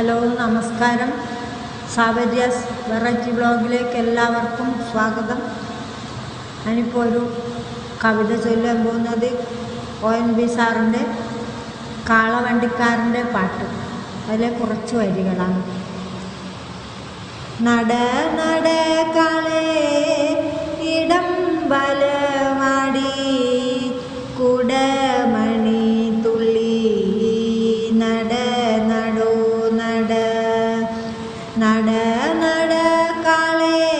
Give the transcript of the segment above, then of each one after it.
Hello നമസ്കാരം. സാവര്യാസ് variety ബ്ലോഗിലേക്ക് എല്ലാവർക്കും സ്വാഗതം. ഞാനിപ്പോൾ ഒരു കവിത ചൊല്ലാൻ പോകുന്നത് ഒ എൻ ബി സാറിന്റെ കാളവണ്ടിക്കാരന്റെ പാട്ട്. അതിലെ കുറച്ച് വരികളാണ്. നട നട കാളേ നട നട കാളേ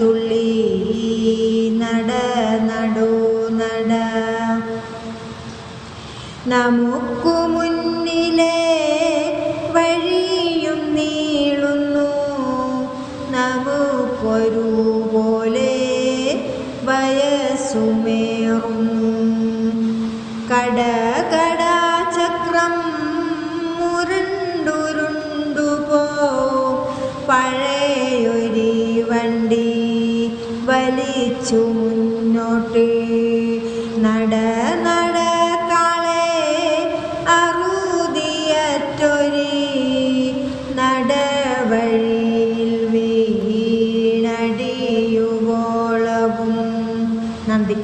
തുള്ളി നട നടോ നട. നമുക്കു മുന്നിലെ വഴിയും നീളുന്നു. നമുക്കൊരു പോലെ വയസ്സുമേറുന്നു. കടകടാ ചക്രം മുരണ്ടുരുണ്ടു പോ പഴയൊരി വണ്ടി വലിച്ചു മുന്നോട്ട്. നട നട കാളെ നടവഴിയിൽ നന്ദി.